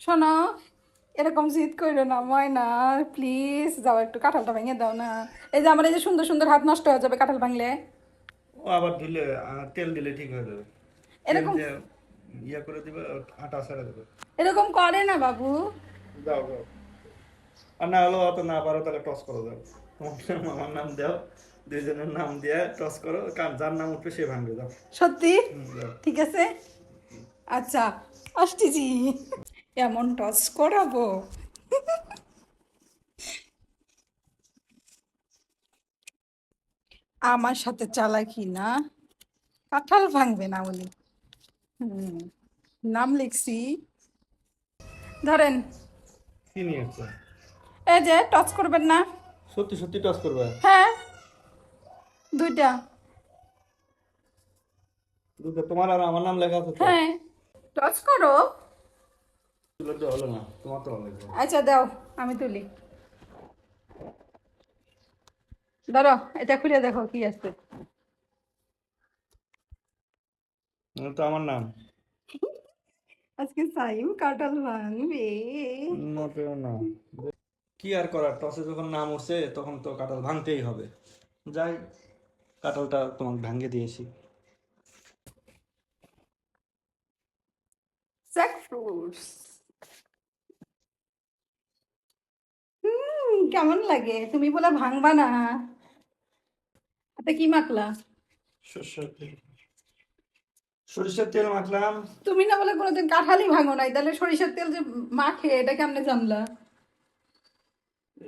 শোনো এরকম জিদ করো না ময়না প্লিজ যাও একটু কাঁঠালটা ভেঙে দাও না। এই যে আমার এই যে সুন্দর সুন্দর হাত নষ্ট হয়ে যাবে কাঁঠাল ভাঙলে। ও আবার দিলে তেল দিলে ঠিক হয়ে যাবে। এরকম- ইয়ে করে দিবে আটা ছেড়ে দেবে। এরকম করে না বাবু। যাও যাও। আর না হলো অত না পারো তাহলে টস করো যাও তোমার আমার নাম দাও দুইজনের নাম দিয়ে টস করো। কার যার নাম উঠবে সে ভাঙবে যাও। সত্যি? ঠিক আছে? আচ্ছা আসতেছি এমন টস করাবো? আমার সাথে চালাকি না? কাঁঠাল ভাঙবে না হুম নাম লিখছি। ধরেন। কি এই যে টচ করবেন না? সত্যি সত্যি টস করবে? হ্যাঁ। দুইটা। দুটো তোমার আর আমার নাম লেখা আছে তো? হ্যাঁ। টচ করো। তুলে হলো না তোমার তো অনেক আচ্ছা দাও আমি তুলি। ধরো এটা খুলে দেখো কি আছে। তো আমার নাম। আজকে সাইম কাটাল ভাঙবে। মোটেও না। কি আর করার টসে যখন নাম উঠছে তখন তো কাঁঠাল ভাঙতেই হবে। যাই কাঁঠালটা তোমাকে ভাঙে দিয়েছি ফ্রুটস হুম কেমন লাগে? তুমি বলে ভাঙবা না। হাতে কি মাখলা? সরষের তেল। সরিষার তেল মাখলাম। তুমি না বলে কোনোদিন কাঁঠালই ভাঙো নাই। তাহলে সরিষার তেল যে মাখে এটা কেমনে জানলা?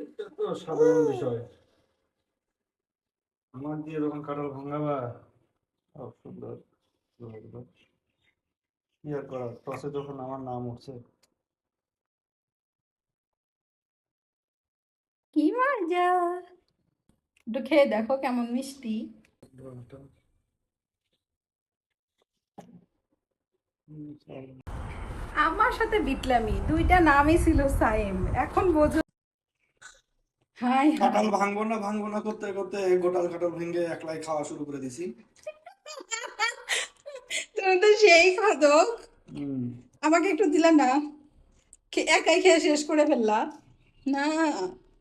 এটা তো সাধারণ বিষয়। আমার দিয়ে যখন কাঁঠাল ভাঙাবা সুন্দর। কি আর করার? টসে যখন আমার নাম উঠছে। কি মজা? একটু খেয়ে দেখো কেমন মিষ্টি। আমার সাথে বিটলামি দুইটা নামই ছিল সাইম এখন বোঝো। হাই কাঁঠাল ভাঙবো না ভাঙবো না করতে করতে গোটাল কাঁঠাল ভেঙে একলাই খাওয়া শুরু করে দিছি। তুমি তো সেই খাদক। আমাকে একটু দিলা না একাই খেয়ে শেষ করে ফেললা। না।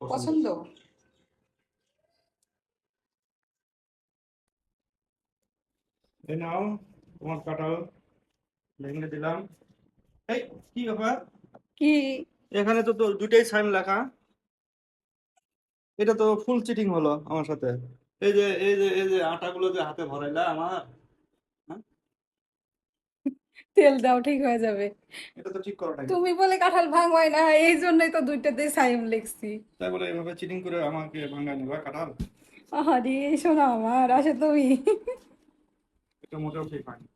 পছন্দ নাও তোমার কাঁঠাল ভেঙে দিলাম এই কি ব্যাপার কি এখানে তো তো দুইটাই সাইন লেখা। এটা তো ফুল চিটিং হলো আমার সাথে। এই যে এই যে এই যে আটাগুলো যে হাতে ভরাইলা আমার। তেল দাও ঠিক হয়ে যাবে। এটা তো ঠিক না। তুমি বলে কাঁঠাল ভাঙবাই না এই জন্যই তো দুইটা দিয়ে সাইম লিখছি। তাই বলে এভাবে চিটিং করে আমাকে ভাঙায় নিবা কাঁঠাল? আরে শোনো আমার আসে তুমি। এটা মোটেও ঠিক হয়নি